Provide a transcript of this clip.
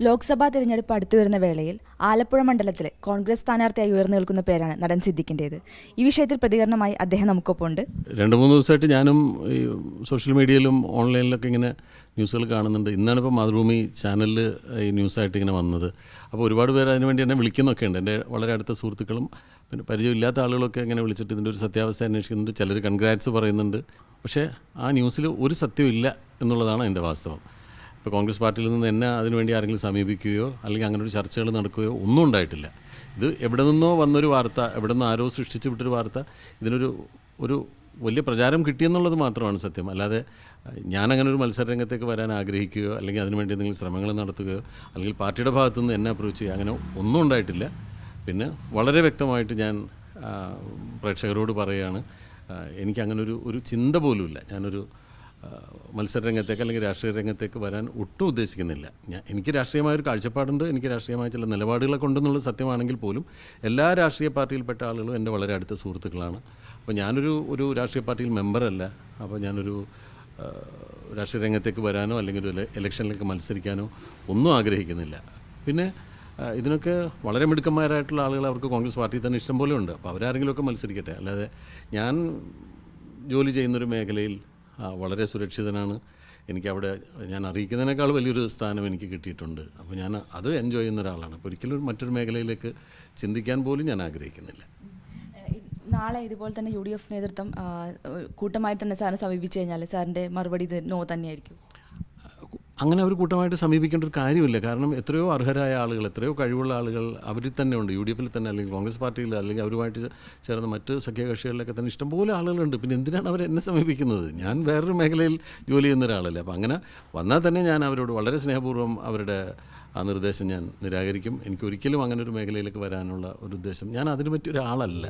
ലോക്സഭാ തിരഞ്ഞെടുപ്പ് അടുത്തു വരുന്ന വേളയിൽ ആലപ്പുഴ മണ്ഡലത്തിലെ കോൺഗ്രസ് സ്ഥാനാർത്ഥിയായി ഉയർന്നു നിൽക്കുന്ന പേരാണ് നടൻ സിദ്ദിഖിന്റേത് ഈ വിഷയത്തിൽ പ്രതികരണമായി അദ്ദേഹം നമുക്കൊപ്പമുണ്ട്. രണ്ട് മൂന്ന് ദിവസമായിട്ട് ഞാനും ഈ സോഷ്യൽ മീഡിയയിലും ഓൺലൈനിലൊക്കെ ഇങ്ങനെ ന്യൂസുകൾ കാണുന്നുണ്ട്. ഇന്നാണ് ഇപ്പോൾ മാതൃഭൂമി ചാനലിൽ ഈ ന്യൂസായിട്ട് ഇങ്ങനെ വന്നത്. അപ്പോൾ ഒരുപാട് പേര് അതിന് വേണ്ടി എന്നെ വിളിക്കുന്നൊക്കെ ഉണ്ട്. എന്റെ വളരെ അടുത്ത സുഹൃത്തുക്കളും പിന്നെ പരിചയമില്ലാത്ത ആളുകളൊക്കെ ഇങ്ങനെ വിളിച്ചിട്ട് ഇതിന്റെ ഒരു സത്യാവസ്ഥ അന്വേഷിക്കുന്നുണ്ട്. ചിലർ കൺഗ്രാറ്റ്സ് പറയുന്നുണ്ട്. പക്ഷേ ആ ന്യൂസിൽ ഒരു സത്യമില്ല എന്നുള്ളതാണ് എന്റെ വാസ്തവം. ഇപ്പോൾ കോൺഗ്രസ് പാർട്ടിയിൽ നിന്ന് തന്നെ അതിനുവേണ്ടി ആരെങ്കിലും സമീപിക്കുകയോ അല്ലെങ്കിൽ അങ്ങനെ ഒരു ചർച്ചകൾ നടക്കുകയോ ഒന്നും ഉണ്ടായിട്ടില്ല. ഇത് എവിടെ നിന്നോ വന്നൊരു വാർത്ത എവിടെ നിന്ന് ആരോ സൃഷ്ടിച്ചു വിട്ടൊരു വാർത്ത ഇതിനൊരു ഒരു വലിയ പ്രചാരം കിട്ടിയെന്നുള്ളത് മാത്രമാണ് സത്യം. അല്ലാതെ ഞാനങ്ങനെ ഒരു മത്സര രംഗത്തേക്ക് വരാൻ ആഗ്രഹിക്കുകയോ അല്ലെങ്കിൽ അതിനുവേണ്ടി എന്തെങ്കിലും ശ്രമങ്ങൾ നടത്തുകയോ അല്ലെങ്കിൽ പാർട്ടിയുടെ ഭാഗത്തു നിന്ന് എന്നെ അപ്രോച്ച് ചെയ്യുക അങ്ങനെ ഒന്നും ഉണ്ടായിട്ടില്ല. പിന്നെ വളരെ വ്യക്തമായിട്ട് ഞാൻ പ്രേക്ഷകരോട് പറയുകയാണ് എനിക്കങ്ങനൊരു ഒരു ചിന്ത പോലുമില്ല. ഞാനൊരു മത്സര രംഗത്തേക്ക് അല്ലെങ്കിൽ രാഷ്ട്രീയ രംഗത്തേക്ക് വരാൻ ഒട്ടും ഉദ്ദേശിക്കുന്നില്ല. ഞാൻ എനിക്ക് രാഷ്ട്രീയമായ ഒരു കാഴ്ചപ്പാടുണ്ട് എനിക്ക് രാഷ്ട്രീയമായ ചില നിലപാടുകളൊക്കെ ഉണ്ടെന്നുള്ളത് സത്യമാണെങ്കിൽ പോലും എല്ലാ രാഷ്ട്രീയ പാർട്ടിയിൽപ്പെട്ട ആളുകളും എന്റെ വളരെ അടുത്ത സുഹൃത്തുക്കളാണ്. അപ്പോൾ ഞാനൊരു ഒരു രാഷ്ട്രീയ പാർട്ടിയിൽ മെമ്പറല്ല. അപ്പോൾ ഞാനൊരു രാഷ്ട്രീയ രംഗത്തേക്ക് വരാനോ അല്ലെങ്കിൽ ഒരു ഇലക്ഷനിലേക്ക് മത്സരിക്കാനോ ഒന്നും ആഗ്രഹിക്കുന്നില്ല. പിന്നെ ഇതിനൊക്കെ വളരെ മിടുക്കന്മാരായിട്ടുള്ള ആളുകൾ അവർക്ക് കോൺഗ്രസ് പാർട്ടിയിൽ തന്നെ ഇഷ്ടം പോലെ ഉണ്ട്. അപ്പോൾ അവരാരെങ്കിലുമൊക്കെ മത്സരിക്കട്ടെ. അല്ലാതെ ഞാൻ ജോലി ചെയ്യുന്നൊരു മേഖലയിൽ വളരെ സുരക്ഷിതനാണ്. എനിക്കവിടെ ഞാൻ അറിയിക്കുന്നതിനേക്കാൾ വലിയൊരു സ്ഥാനം എനിക്ക് കിട്ടിയിട്ടുണ്ട്. അപ്പോൾ ഞാൻ അത് എൻജോയ് ചെയ്യുന്ന ഒരാളാണ്. അപ്പോൾ ഒരിക്കലും മറ്റൊരു മേഖലയിലേക്ക് ചിന്തിക്കാൻ പോലും ഞാൻ ആഗ്രഹിക്കുന്നില്ല. നാളെ ഇതുപോലെ തന്നെ യു ഡി എഫ് നേതൃത്വം കൂട്ടമായിട്ട് തന്നെ സാറിനെ സമീപിച്ചു കഴിഞ്ഞാൽ സാറിന്റെ മറുപടി ഇത് നോ തന്നെയായിരിക്കും. അങ്ങനെ അവർ കൂട്ടമായിട്ട് സമീപിക്കേണ്ട ഒരു കാര്യമില്ല. കാരണം എത്രയോ അർഹരായ ആളുകൾ എത്രയോ കഴിവുള്ള ആളുകൾ അവരിൽ തന്നെ ഉണ്ട്. യു ഡി എഫിൽ തന്നെ അല്ലെങ്കിൽ കോൺഗ്രസ് പാർട്ടിയിൽ അല്ലെങ്കിൽ അവരുമായിട്ട് ചേർന്ന മറ്റ് സഖ്യകക്ഷികളിലൊക്കെ തന്നെ ഇഷ്ടംപോലെ ആളുകളുണ്ട്. പിന്നെ എന്തിനാണ് അവർ എന്നെ സമീപിക്കുന്നത്? ഞാൻ വേറൊരു മേഖലയിൽ ജോലി ചെയ്യുന്ന ഒരാളല്ലേ. അപ്പോൾ അങ്ങനെ വന്നാൽ തന്നെ ഞാൻ അവരോട് വളരെ സ്നേഹപൂർവം അവരുടെ ആ നിർദ്ദേശം ഞാൻ നിരാകരിക്കും. എനിക്ക് ഒരിക്കലും അങ്ങനെ ഒരു മേഖലയിലേക്ക് വരാനുള്ള ഒരു ഉദ്ദേശം ഞാൻ അതിന് പറ്റിയ ഒരാളല്ല.